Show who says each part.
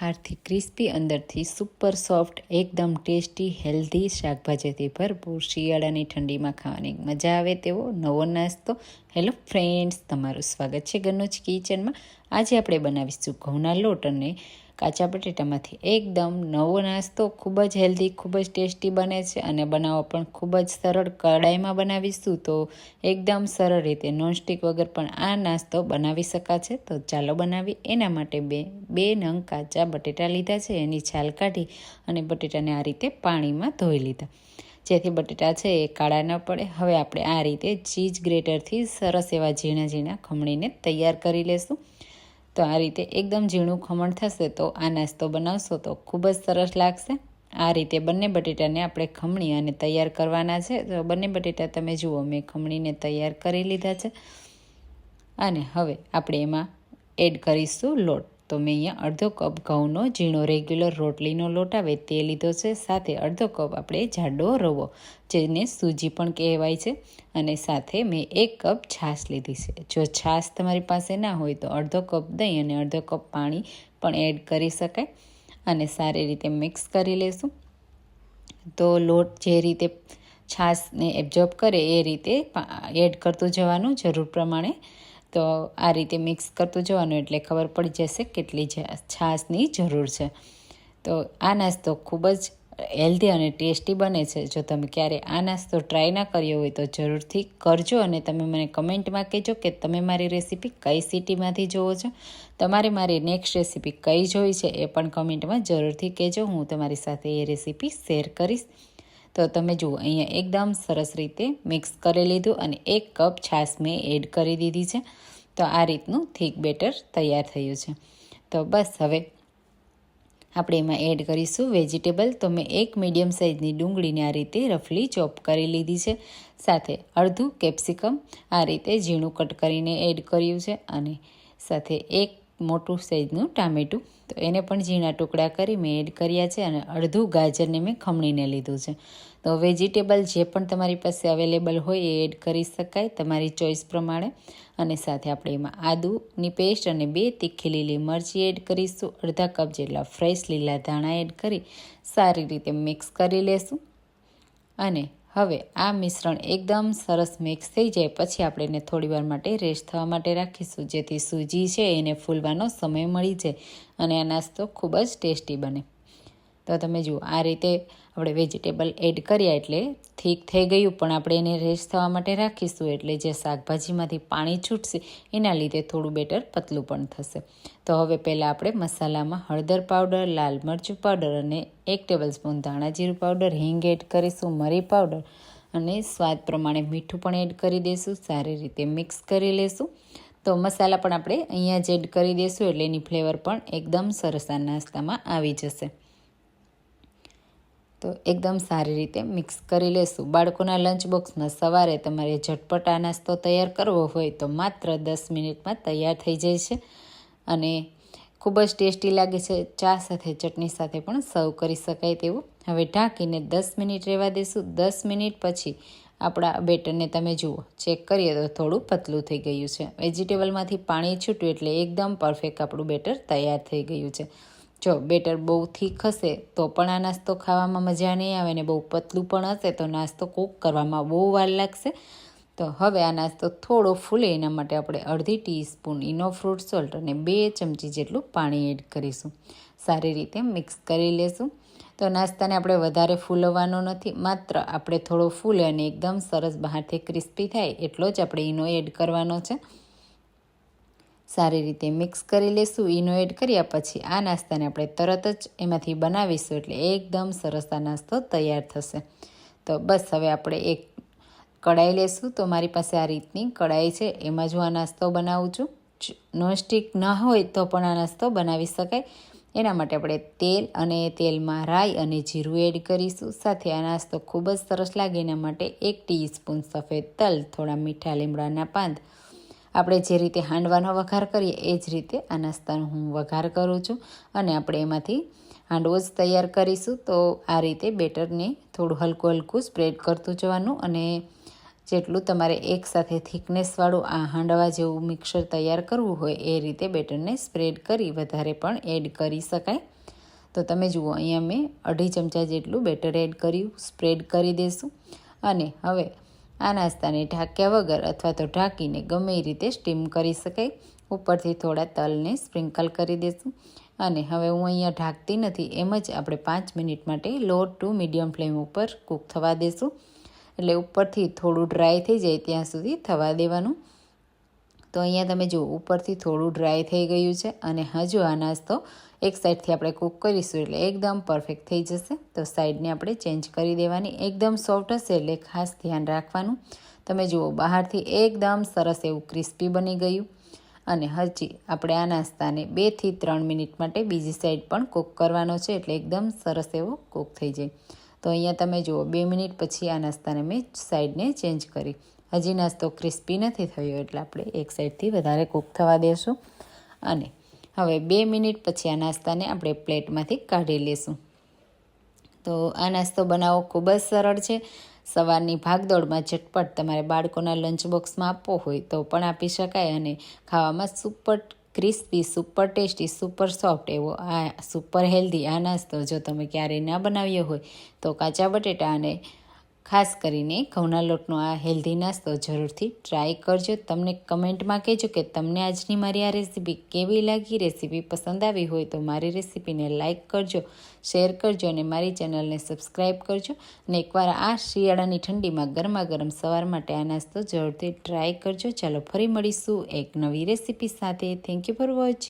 Speaker 1: બહારથી ક્રિસ્પી, અંદરથી super soft, એકદમ ટેસ્ટી, હેલ્ધી શાકભાજીથી ભરપૂર શિયાળાની ઠંડીમાં ખાવાની મજા આવે તેવો નવો નાસ્તો. હેલો ફ્રેન્ડ્સ, તમારું સ્વાગત છે ગનોજ કિચનમાં. આજે આપણે બનાવીશું ઘઉંના લોટ અને કાચા બટેટામાંથી. એકદમ નવો નાસ્તો ખૂબ જ હેલ્ધી, ખૂબ જ ટેસ્ટી બને છે અને બનાવો પણ ખૂબ જ સરળ કડાઈમાં બનાવીશું તો એકદમ સરળ રીતે નોનસ્ટિક વગર પણ આ નાસ્તો બનાવી શકાશે. તો ચાલો બનાવી એના માટે બે બે નંગ કાચા બટેટા લીધા છે. એની છાલ કાઢી અને બટેટાને આ રીતે પાણીમાં ધોઈ લીધા. જેથી બટેટા છે એ કાળા ન પડે. હવે આપણે આ રીતે ચીઝ ગ્રેટરથી સરસ એવા ઝીણા ઝીણા ખમણીને તૈયાર કરી લેશું. તો આ રીતે એકદમ ઝીણું ખમણ થશે તો આ નાસ્તો બનાવશો તો ખૂબ જ સરસ લાગશે. આ રીતે બંને બટેટાને આપણે ખમણી અને તૈયાર કરવાના છે. તો બંને બટેટા તમે જુઓ, મેં ખમણીને તૈયાર કરી લીધા છે. અને હવે આપણે એમાં એડ કરીશું લોટ. તો મેં અહીંયા અડધો કપ ઘઉંનો ઝીણો રેગ્યુલર રોટલીનો લોટ આવે તે લીધો છે. સાથે અડધો કપ આપણે જાડો રવો, જેને સૂજી પણ કહેવાય છે. અને સાથે મેં એક કપ છાશ લીધી છે. જો છાશ તમારી પાસે ના હોય તો અડધો કપ દહીં અને અડધો કપ પાણી પણ એડ કરી શકાય અને સારી રીતે મિક્સ કરી લેશું. તો લોટ જે રીતે છાશને એબ્ઝોર્બ કરે એ રીતે એડ કરતું જવાનું જરૂર પ્રમાણે તો આ રીતે મિક્સ કરતું જવાનું એટલે ખબર પડી જશે કેટલી છાશની જરૂર છે. તો આ નાસ્તો ખૂબ જ હેલ્ધી અને ટેસ્ટી બને છે. જો તમે ક્યારે આ નાસ્તો ટ્રાય ના કર્યો હોય તો જરૂરથી કરજો અને તમે મને કમેન્ટમાં કહેજો કે તમે મારી રેસીપી કઈ સિટીમાંથી જોવો છો. તમારે મારી નેક્સ્ટ રેસીપી કઈ જોઈ છે એ પણ કમેન્ટમાં જરૂરથી કહેજો. હું તમારી સાથે એ રેસીપી શેર કરીશ. તો તમે જુઓ, અહીંયા એકદમ સરસ રીતે મિક્સ કરી લીધું અને એક કપ છાશ મેં એડ કરી દીધી છે. તો આ રીતનું થીક બેટર તૈયાર થયું છે. તો બસ હવે આપણે એમાં એડ કરીશું વેજીટેબલ. તો મેં એક મીડિયમ સાઇઝની ડુંગળીને આ રીતે રફલી ચોપ કરી લીધી છે. સાથે અડધું કેપ્સિકમ આ રીતે ઝીણું કટ કરીને એડ કર્યું છે અને સાથે એક મોટું સાઈઝનું ટામેટું. તો એને પણ ઝીણા ટુકડા કરી મેં એડ કર્યા છે અને અડધું ગાજરને મેં ખમણીને લીધું છે. તો વેજીટેબલ જે પણ તમારી પાસે અવેલેબલ હોય એ એડ કરી શકાય તમારી ચોઈસ પ્રમાણે. અને સાથે આપણે એમાં આદુની પેસ્ટ અને બે તીખી લીલી મરચી એડ કરીશું. અડધા કપ જેટલા ફ્રેશ લીલા ધાણા એડ કરી સારી રીતે મિક્સ કરી લેશું. અને હવે આ મિશ્રણ એકદમ સરસ મિક્સ થઈ જાય. પછી આપણે એને થોડીવાર માટે રેસ્ટ થવા માટે રાખીશું. જેથી સૂજી છે, એને ફૂલવાનો સમય મળી જાય અને આ નાસ્તો ખૂબ જ ટેસ્ટી બને. તો તમે જુઓ, આ રીતે આપણે વેજીટેબલ એડ કર્યા એટલે ઠીક થઈ ગયું, પણ આપણે એને રેસ્ટ થવા માટે રાખીશું એટલે જે શાકભાજીમાંથી પાણી છૂટશે, એના લીધે થોડું બેટર પતલું પણ થશે. તો હવે પહેલાં આપણે મસાલામાં હળદર પાવડર, લાલ મરચું પાવડર અને એક ટેબલ સ્પૂન ધાણા જીરું પાવડર, હિંગ એડ કરીશું, મરી પાવડર અને સ્વાદ પ્રમાણે મીઠું પણ એડ કરી દઈશું, સારી રીતે મિક્સ કરી લેશું. તો મસાલા પણ આપણે અહીંયા જ એડ કરી દઈશું એટલે એની ફ્લેવર પણ એકદમ સરસ આ નાસ્તામાં આવી જશે. તો એકદમ સારી રીતે મિક્સ કરી લેશું. બાળકોના લંચ બોક્સમાં સવારે તમારે ઝટપટ નાસ્તો તૈયાર કરવો હોય તો માત્ર દસ મિનિટમાં તૈયાર થઈ જાય છે. અને ખૂબ જ ટેસ્ટી લાગે છે. ચા સાથે ચટણી સાથે પણ સર્વ કરી શકાય તેવું. હવે ઢાંકીને દસ મિનિટ રહેવા દઈશું દસ મિનિટ પછી આપણા બેટરને તમે જુઓ, ચેક કરીએ તો થોડું પતલું થઈ ગયું છે. વેજીટેબલમાંથી પાણી છૂટ્યું એટલે એકદમ પરફેક્ટ આપણું બેટર તૈયાર થઈ ગયું છે. જો બેટર બહુ થીક હશે, તો પણ આ નાસ્તો ખાવામાં મજા નહીં આવે ને બહુ પતલું પણ હશે, તો નાસ્તો કૂક કરવામાં બહુ વાર લાગશે. તો હવે આ નાસ્તો થોડો ફૂલે, એના માટે આપણે અડધી ટીસ્પૂન ઇનો ફ્રૂટ સોલ્ટ અને બે ચમચી જેટલું પાણી એડ કરીશું. સારી રીતે મિક્સ કરી લેશું. તો નાસ્તાને આપણે વધારે ફૂલવવાનો નથી, માત્ર આપણે થોડો ફૂલે અને એકદમ સરસ બહારથી ક્રિસ્પી થાય, એટલો જ આપણે ઇનો એડ કરવાનો છે. સારી રીતે મિક્સ કરી લેશું, ઈનો એડ કર્યા પછી આ નાસ્તાને આપણે તરત જ એમાંથી બનાવીશું એટલે એકદમ સરસ આ નાસ્તો તૈયાર થશે. તો બસ હવે આપણે એક કઢાઈ લેશું. તો મારી પાસે આ રીતની કઢાઈ છે, એમાં જો આ નાસ્તો બનાવું છું. નોનસ્ટિક ન હોય તો પણ આ નાસ્તો બનાવી શકાય. એના માટે આપણે તેલ અને તેલમાં રાઈ અને જીરું એડ કરીશું. સાથે આ નાસ્તો ખૂબ જ સરસ લાગે, એના માટે એક ટીસ્પૂન સફેદ તલ, થોડા મીઠા લીમડાના પાન આપણે જે રીતે હાંડવાનો વઘાર કરીએ, એ જ રીતે આ નાસ્તાનો હું વઘાર કરું છું. અને આપણે એમાંથી હાંડવો જ તૈયાર કરીશું. તો આ રીતે બેટરને થોડું હલકું હલકું સ્પ્રેડ કરતું જવાનું અને જેટલું તમારે એકસાથે થિકનેસવાળું આ હાંડવા જેવું મિક્સર તૈયાર કરવું હોય, એ રીતે બેટરને સ્પ્રેડ કરી વધારે પણ એડ કરી શકાય. તો તમે જુઓ, અહીંયા મેં અઢી ચમચા જેટલું બેટર એડ કર્યું, સ્પ્રેડ કરી દઈશું અને હવે આ નાસ્તાને ઢાંક્યા વગર અથવા તો ઢાંકીને ગમે એ રીતે સ્ટીમ કરી શકાય. ઉપરથી થોડા તલને સ્પ્રિંકલ કરી દઈશું અને હવે હું અહીંયા ઢાંકતી નથી, એમ જ આપણે પાંચ મિનિટ માટે લો ટુ મીડિયમ ફ્લેમ ઉપર કૂક થવા દઈશું એટલે ઉપરથી થોડું ડ્રાય થઈ જાય ત્યાં સુધી થવા દેવાનું. તો અહીંયા તમે જુઓ, ઉપરથી થોડું ડ્રાય થઈ ગયું છે અને હજુ આ નાસ્તો એક સાઈડથી આપણે કૂક કરીશું એટલે એકદમ પરફેક્ટ થઈ જશે. તો સાઈડને આપણે ચેન્જ કરી દેવાની. એકદમ સોફ્ટ હશે એટલે ખાસ ધ્યાન રાખવાનું. તમે જુઓ, બહારથી એકદમ સરસ એવું ક્રિસ્પી બની ગયું. અને હજી આપણે આ નાસ્તાને બેથી ત્રણ મિનિટ માટે બીજી સાઈડ પણ કૂક કરવાનો છે એટલે એકદમ સરસ એવો કૂક થઈ જાય. તો અહીંયા તમે જુઓ, બે મિનિટ પછી આ નાસ્તાને મેં સાઈડને ચેન્જ કરી. હજી નાસ્તો ક્રિસ્પી નથી થયો એટલે આપણે એક સાઈડથી વધારે કૂક થવા દેશું. અને હવે બે મિનિટ પછી આ નાસ્તાને આપણે પ્લેટમાંથી કાઢી લેશું. તો આ નાસ્તો બનાવવો ખૂબ જ સરળ છે. સવારની ભાગદોડમાં ઝટપટ તમારે બાળકોના લંચ બોક્સમાં આપવો હોય તો પણ આપી શકાય અને ખાવામાં super crispy super tasty super soft એવો આ સુપર હેલ્ધી આ નાસ્તો જો તમે ક્યારેય ના બનાવ્યો હોય તો કાચા બટેટા અને ખાસ કરીને ઘઉંના લોટનો આ હેલ્ધી નાસ્તો જરૂરથી ટ્રાય કરજો. તમને કમેન્ટમાં કહેજો કે તમને આજની મારી આ રેસીપી કેવી લાગી? રેસીપી પસંદ આવી હોય તો મારી રેસીપીને લાઇક કરજો શેર કરજો અને મારી ચેનલને સબસ્ક્રાઈબ કરજો. અને એકવાર આ શિયાળાની ઠંડીમાં ગરમા ગરમ સવાર માટે આ નાસ્તો જરૂરથી ટ્રાય કરજો. ચાલો ફરી મળીશું એક નવી રેસીપી સાથે. Thank you for watching